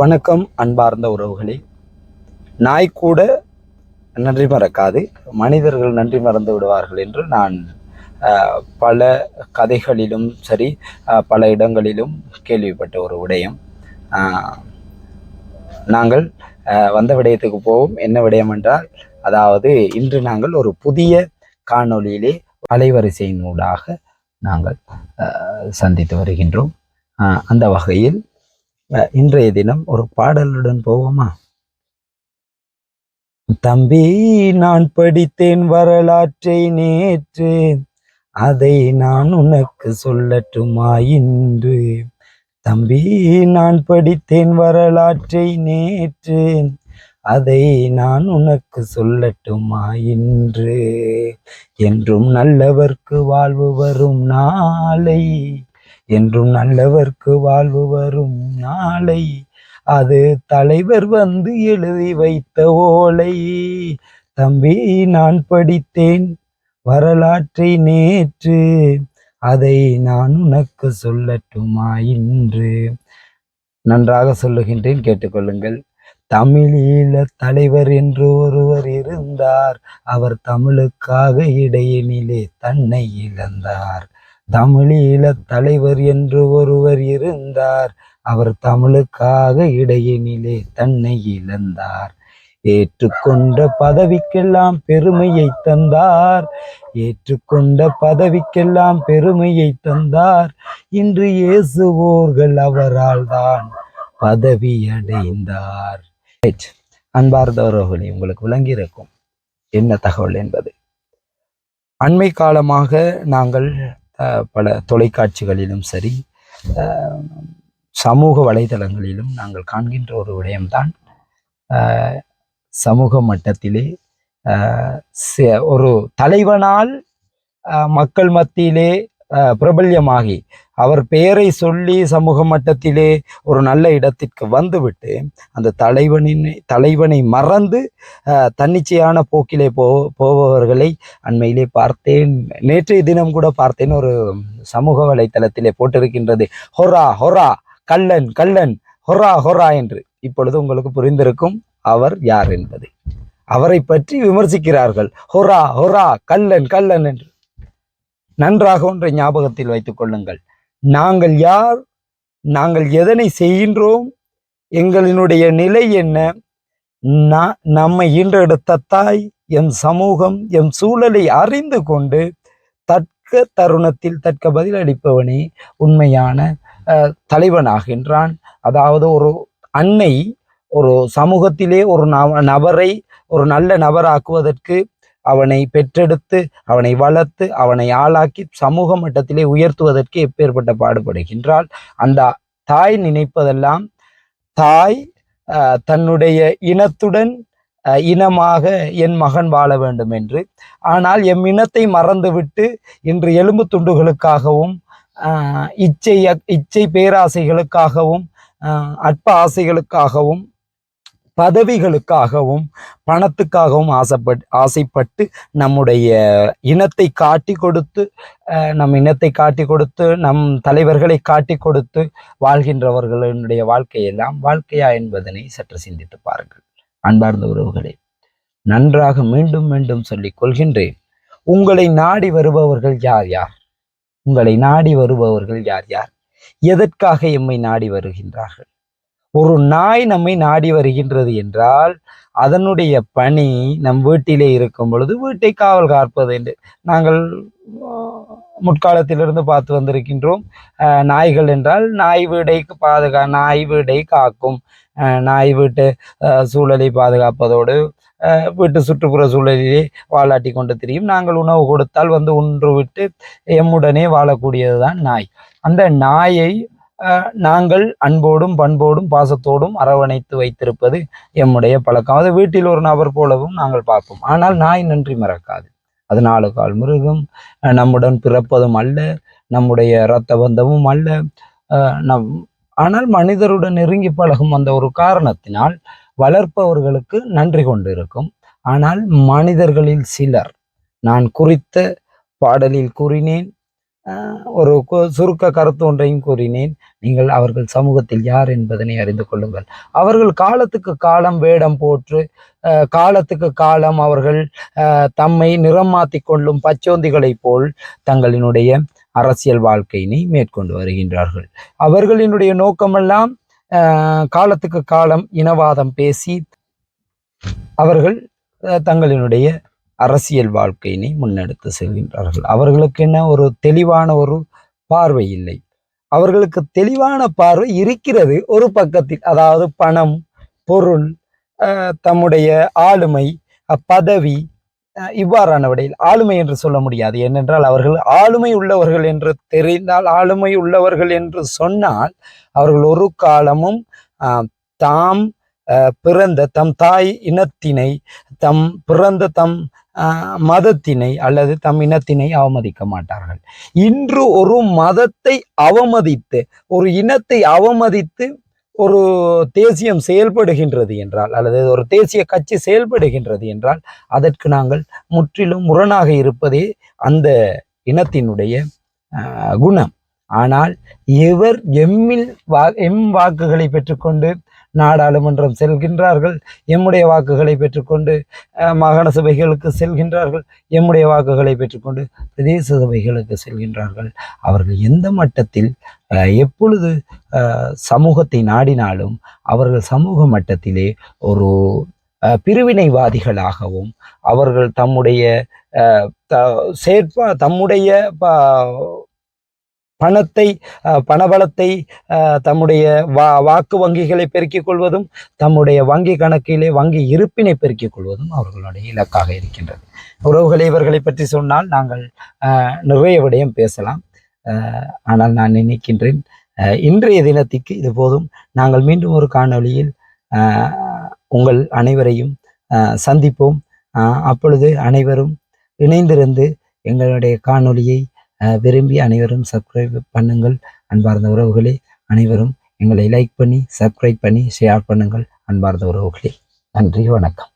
வணக்கம் அன்பார்ந்த உறவுகளே. நாய் கூட நன்றி மறக்காது. மனிதர்கள் நன்றி மறந்து விடுவார்கள் என்று நான் பல கதைகளிலும் சரி பல இடங்களிலும் கேள்விப்பட்ட ஒரு விடயம். நாங்கள் வந்த விடயத்துக்கு போவோம். என்ன விடயம் என்றால் அதாவது இன்று நாங்கள் ஒரு புதிய காணொளியிலே அலைவரிசையினூடாக நாங்கள் சந்தித்து வருகின்றோம். அந்த வகையில் இன்றைய தினம் ஒரு பாடலுடன் போவோமா? தம்பி நான் படித்தேன் வரலாற்றை நேற்று. அதை நான் உனக்கு சொல்லட்டுமா இன்று? தம்பி நான் படித்தேன் வரலாற்றை நேற்று. அதை நான் உனக்கு சொல்லட்டுமா இன்று? என்றும் நல்லவர்க்கு வாழ்வு வரும் நாளை. என்றும் நல்லவர்க்கு வாழ்வு வரும் நாளை. அது தலைவர் வந்து எழுதி வைத்த ஓலை. தம்பி நான் படித்தேன் வரலாற்றை நேற்று. அதை நான் உனக்கு சொல்லட்டுமா இன்று? நன்றாக சொல்லுகின்றேன் கேட்டுக்கொள்ளுங்கள். தமிழீழ தலைவர் என்று ஒருவர் இருந்தார். அவர் தமிழுக்காக இடையினிலே தன்னை இழந்தார். தமிழீழ தலைவர் என்று ஒருவர் இருந்தார். அவர் தமிழுக்காக இடையினிலே தன்னை இழந்தார். ஏற்றுக்கொண்ட பதவிக்கெல்லாம் பெருமையை தந்தார். ஏற்றுக்கொண்ட பதவிக்கெல்லாம் பெருமையை தந்தார். இன்று இயேசுவோர்கள் அவரால் தான் பதவி அடைந்தார் அன்பார்ந்தவர்களே உங்களுக்கு விளங்கியிருக்கும் என்ன தகவல் என்பது. அண்மை காலமாக நாங்கள் பல தொலைக்காட்சிகளிலும் சரி சமூக வலைதளங்களிலும் நாங்கள் காண்கின்ற ஒரு விடயம்தான் சமூக மட்டத்திலே ஒரு தலைவனால் மக்கள் மத்தியிலே பிரபல்யமாகி அவர் பெயரை சொல்லி சமூக மட்டத்திலே ஒரு நல்ல இடத்திற்கு வந்துவிட்டு அந்த தலைவனின் தலைவனை மறந்து அஹ், தன்னிச்சையான போக்கிலே போ போபவர்களை அண்மையிலே பார்த்தேன். நேற்றைய தினம் கூட பார்த்தேன். ஒரு சமூக வலைத்தளத்திலே போட்டிருக்கின்றது. ஹொரா ஹொரா கள்ளன் கள்ளன் ஹொரா ஹொரா என்று. இப்பொழுது உங்களுக்கு புரிந்திருக்கும் அவர் யார் என்பது. அவரை பற்றி விமர்சிக்கிறார்கள். ஹொரா ஹொரா கள்ளன் கல்லன் என்று. நன்றாக ஒன்றை ஞாபகத்தில் வைத்துக் கொள்ளுங்கள். நாங்கள் யார்? நாங்கள் எதனை செய்கின்றோம்? எங்களினுடைய நிலை என்ன? நான் நம்மை ஈன்றெடுத்த தாய் எம் சமூகம் எம் சூழலை அறிந்து கொண்டு தற்க தருணத்தில் தற்க பதிலளிப்பவனே உண்மையான தலைவனாகின்றான். அதாவது ஒரு அன்னை ஒரு சமூகத்திலே ஒரு நபரை ஒரு நல்ல நபராக்குவதற்கு அவனை பெற்றெடுத்து அவனை வளர்த்து அவனை ஆளாக்கி சமூக மட்டத்திலே உயர்த்துவதற்கு எப்பேற்பட்ட பாடுபடுகின்றாள். அந்த தாய் நினைப்பதெல்லாம் தாய் தன்னுடைய இனத்துடன் இனமாக என் மகன் வாழ வேண்டும் என்று ஆனால் எம் இனத்தை மறந்துவிட்டு இன்று எலும்பு துண்டுகளுக்காகவும் இச்சை இச்சை பேராசைகளுக்காகவும் அற்ப ஆசைகளுக்காகவும் பதவிகளுக்காகவும் பணத்துக்காகவும் ஆசைப்பட் ஆசைப்பட்டு நம்முடைய இனத்தை காட்டி கொடுத்து நம் இனத்தை காட்டி கொடுத்து நம் தலைவர்களை காட்டி கொடுத்து வாழ்கின்றவர்களுடைய வாழ்க்கையெல்லாம் வாழ்க்கையா என்பதனை சற்று சிந்தித்து பாருங்கள். அன்பார்ந்த உறவுகளே நன்றாக மீண்டும் மீண்டும் சொல்லிக் கொள்கின்றேன். உங்களை நாடி வருபவர்கள் யார் யார்? உங்களை நாடி வருபவர்கள் யார் யார்? எதற்காக எம்மை நாடி வருகின்றார்கள்? ஒரு நாய் நம்மை நாடி வருகின்றது என்றால் அதனுடைய பணி நம் வீட்டிலே இருக்கும் பொழுது வீட்டை காவல் காப்பது என்று நாங்கள் முற்காலத்திலிருந்து பார்த்து வந்திருக்கின்றோம். நாய்கள் என்றால் நாய் வீடை பாதுகா நாய் வீடை காக்கும். நாய் வீட்டு சூழலை பாதுகாப்பதோடு வீட்டு சுற்றுப்புற சூழலிலே வாழாட்டி கொண்டு திரியும். நாங்கள் உணவு கொடுத்தால் வந்து உன்று விட்டு எம்முடனே வாழக்கூடியதுதான் நாய். அந்த நாயை நாங்கள் அன்போடும் பண்போடும் பாசத்தோடும் அரவணைத்து வைத்திருப்பது எம்முடைய பழக்கம். அது வீட்டில் ஒரு நபர் போலவும் நாங்கள் பார்ப்போம். ஆனால் நாய் நன்றி மறக்காது. அது நாலு கால் மிருகம் நம்முடன் பிறப்பதும் அல்ல நம்முடைய இரத்த பந்தமும் அல்ல. நம் ஆனால் மனிதருடன் நெருங்கி பழகும் அந்த ஒரு காரணத்தினால் வளர்ப்பவர்களுக்கு நன்றி கொண்டு இருக்கும் ஆனால் மனிதர்களில் சிலர் நான் குறித்த பாடலில் கூறினேன் ஒரு கு- சுருக்க கருத்து ஒன்றையும் கூறினேன். நீங்கள் அவர்கள் சமூகத்தில் யார் என்பதனை அறிந்து கொள்ளுங்கள். அவர்கள் காலத்துக்கு காலம் வேடம் போற்று காலத்துக்கு காலம் அவர்கள் தம்மை நிறம் மாற்றி கொள்ளும் பச்சோந்திகளைப் போல் தங்களினுடைய அரசியல் வாழ்க்கையினை மேற்கொண்டு வருகின்றார்கள். அவர்களினுடைய நோக்கமெல்லாம் காலத்துக்கு காலம் இனவாதம் பேசி அவர்கள் தங்களினுடைய அரசியல் வாழ்க்கையினை முன்னெடுத்து செல்கின்றார்கள். அவர்களுக்கு என்ன ஒரு தெளிவான ஒரு பார்வை இல்லை. அவர்களுக்கு தெளிவான பார்வை இருக்கிறது. ஒரு பக்கத்தில் அதாவது பணம் பொருள் அஹ், தம்முடைய ஆளுமை பதவி அஹ், இவ்வாறான விடையில் ஆளுமை என்று சொல்ல முடியாது. ஏனென்றால் அவர்கள் ஆளுமை உள்ளவர்கள் என்று தெரிந்தால் ஆளுமை உள்ளவர்கள் என்று சொன்னால் அவர்கள் ஒரு காலமும் தாம் பிறந்த தம் தாய் இனத்தினை தம் பிறந்த தம் மதத்தினை அல்லது தம் இனத்தினை அவமதிக்க மாட்டார்கள். இன்று ஒரு மதத்தை அவமதித்து ஒரு இனத்தை அவமதித்து ஒரு தேசியம் செயல்படுகின்றது என்றால் அல்லது ஒரு தேசிய கட்சி செயல்படுகின்றது என்றால் அதற்கு நாங்கள் முற்றிலும் முரணாக இருப்பதே அந்த இனத்தினுடைய குணம். ஆனால் எவர் எம்மில் வா எம் வாக்குகளை பெற்றுக்கொண்டு நாடாளுமன்றம் செல்கின்றார்கள். எம்முடைய வாக்குகளை பெற்றுக்கொண்டு மாகாண சபைகளுக்கு செல்கின்றார்கள். எம்முடைய வாக்குகளை பெற்றுக்கொண்டு பிரதேச சபைகளுக்கு செல்கின்றார்கள். அவர்கள் எந்த மட்டத்தில் எப்பொழுது சமூகத்தை நாடினாலும் அவர்கள் சமூக மட்டத்திலே ஒரு பிரிவினைவாதிகளாகவும் அவர்கள் தம்முடைய த- செயற்பா தம்முடைய பணத்தை பணபலத்தை தம்முடைய வா வாக்கு வங்கிகளை பெருக்கிக் கொள்வதும் தம்முடைய வங்கி கணக்கிலே வங்கி இருப்பினை பெருக்கிக் கொள்வதும் அவர்களுடைய இலக்காக இருக்கின்றது. உறவுகளை இவர்களை பற்றி சொன்னால் நாங்கள் நிறைய விடயம் பேசலாம். ஆனால் நான் நினைக்கின்றேன் இன்றைய தினத்திற்கு இது போதும். நாங்கள் மீண்டும் ஒரு காணொளியில் உங்கள் அனைவரையும் சந்திப்போம். அப்பொழுது அனைவரும் இணைந்திருந்து எங்களுடைய காணொளியை விரும்பி அனைவரும் சப்ஸ்கிரைப் பண்ணுங்கள். அன்பார்ந்த உறவுகளே அனைவரும் எங்களை லைக் பண்ணி சப்ஸ்கிரைப் பண்ணி ஷேர் பண்ணுங்கள். அன்பார்ந்த உறவுகளே நன்றி வணக்கம்.